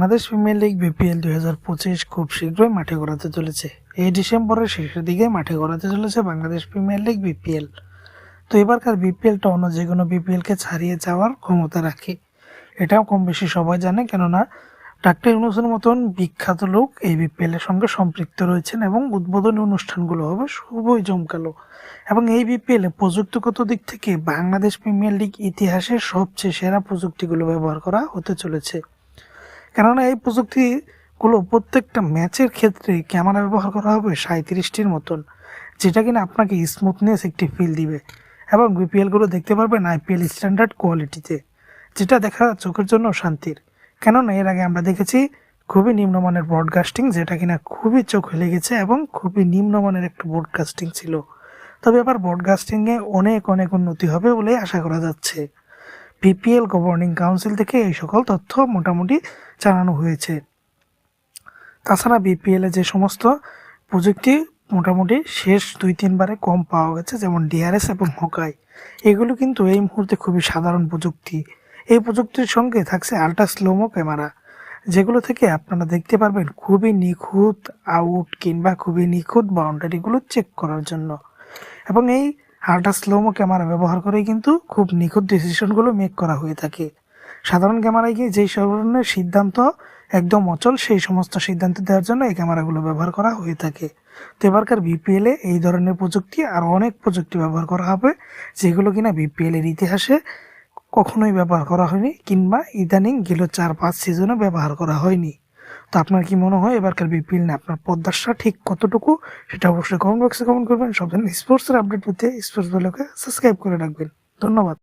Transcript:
Bangladesh premier league BPL দুই হাজার পঁচিশ খুব শীঘ্রই মাঠে গড়াতে চলেছে। এই ডিসেম্বরের শেষের দিকে মাঠে গড়াতে চলেছে বাংলাদেশ প্রিমিয়ার লিগ বিপিএল তো এবারকার বিপিএলটা অন্য যে কোনো বিপিএলকে ছাড়িয়ে যাওয়ার ক্ষমতা রাখে। এটাও কম বেশি সবাই জানে, কেননা ডাক্তার ইউনুসের মতন বিখ্যাত লোক এই বিপিএল এর সঙ্গে সম্পৃক্ত রয়েছেন এবং উদ্বোধনী অনুষ্ঠানগুলো হবে খুবই জমকালো। এবং এই বিপিএল প্রযুক্তিগত দিক থেকে বাংলাদেশ প্রিমিয়ার লিগ ইতিহাসের সবচেয়ে সেরা প্রযুক্তিগুলো ব্যবহার করা হতে চলেছে। কেননা এই প্রযুক্তিগুলো প্রত্যেকটা ম্যাচের ক্ষেত্রে ক্যামেরা ব্যবহার করা হবে সাঁত্রিশটির মতন, যেটা কিনা আপনাকে স্মুথনেস একটি ফিল দিবে। এবং বিপিএলগুলো দেখতে পারবেন আইপিএল স্ট্যান্ডার্ড কোয়ালিটিতে যেটা দেখা চোখের জন্য শান্তির। কেননা এর আগে আমরা দেখেছি খুবই নিম্নমানের ব্রডকাস্টিং যেটা কিনা খুবই চোখে লেগেছে এবং খুবই নিম্নমানের একটা ব্রডকাস্টিং ছিল। তবে এবার ব্রডকাস্টিংয়ে অনেক অনেক উন্নতি হবে বলে আশা করা যাচ্ছে। বিপিএল গভর্নিং কাউন্সিল থেকে এই সকল তথ্য মোটামুটি জানানো হয়েছে। তাছাড়া বিপিএল যে সমস্ত প্রযুক্তি মোটামুটি শেষ দুই তিনবারে কম পাওয়া গেছে, যেমন ডিআরএস এবং হকাই। এগুলো কিন্তু এই মুহূর্তে খুবই সাধারণ প্রযুক্তি। এই প্রযুক্তির সঙ্গে থাকছে আল্ট্রা স্লোমো ক্যামেরা, যেগুলো থেকে আপনারা দেখতে পারবেন খুবই নিখুঁত আউট কিংবা খুবই নিখুঁত বাউন্ডারিগুলো চেক করার জন্য। এবং এই আল্ট্রা স্লোমো ক্যামেরা ব্যবহার করেই কিন্তু খুব নিখুঁত ডিসিশনগুলো মেক করা হয়ে থাকে। সাধারণ ক্যামেরায় গিয়ে যেই সব ধরনের সিদ্ধান্ত একদম অচল, সেই সমস্ত সিদ্ধান্ত দেওয়ার জন্য এই ক্যামেরাগুলো ব্যবহার করা হয়ে থাকে। তো এবারকার বিপিএল এ এই ধরনের প্রযুক্তি আর অনেক প্রযুক্তি ব্যবহার করা হবে, যেগুলো কিনা বিপিএল এর ইতিহাসে কখনোই ব্যবহার করা হয়নি, কিংবা ইদানিং গেল চার পাঁচ সিজনে ব্যবহার করা হয়নি। তো আপনার কি মনে হয়? এবারকার বিপিএল নিয়ে আপনার পদ্মাসটা ঠিক কতটুকু? সেটা অবশ্যই কমেন্ট বক্সে কমেন্ট করবেন। সব ধরনের স্পোর্টসের আপডেট পেতে স্পোর্টস বলে সাবস্ক্রাইব করে রাখবেন। ধন্যবাদ।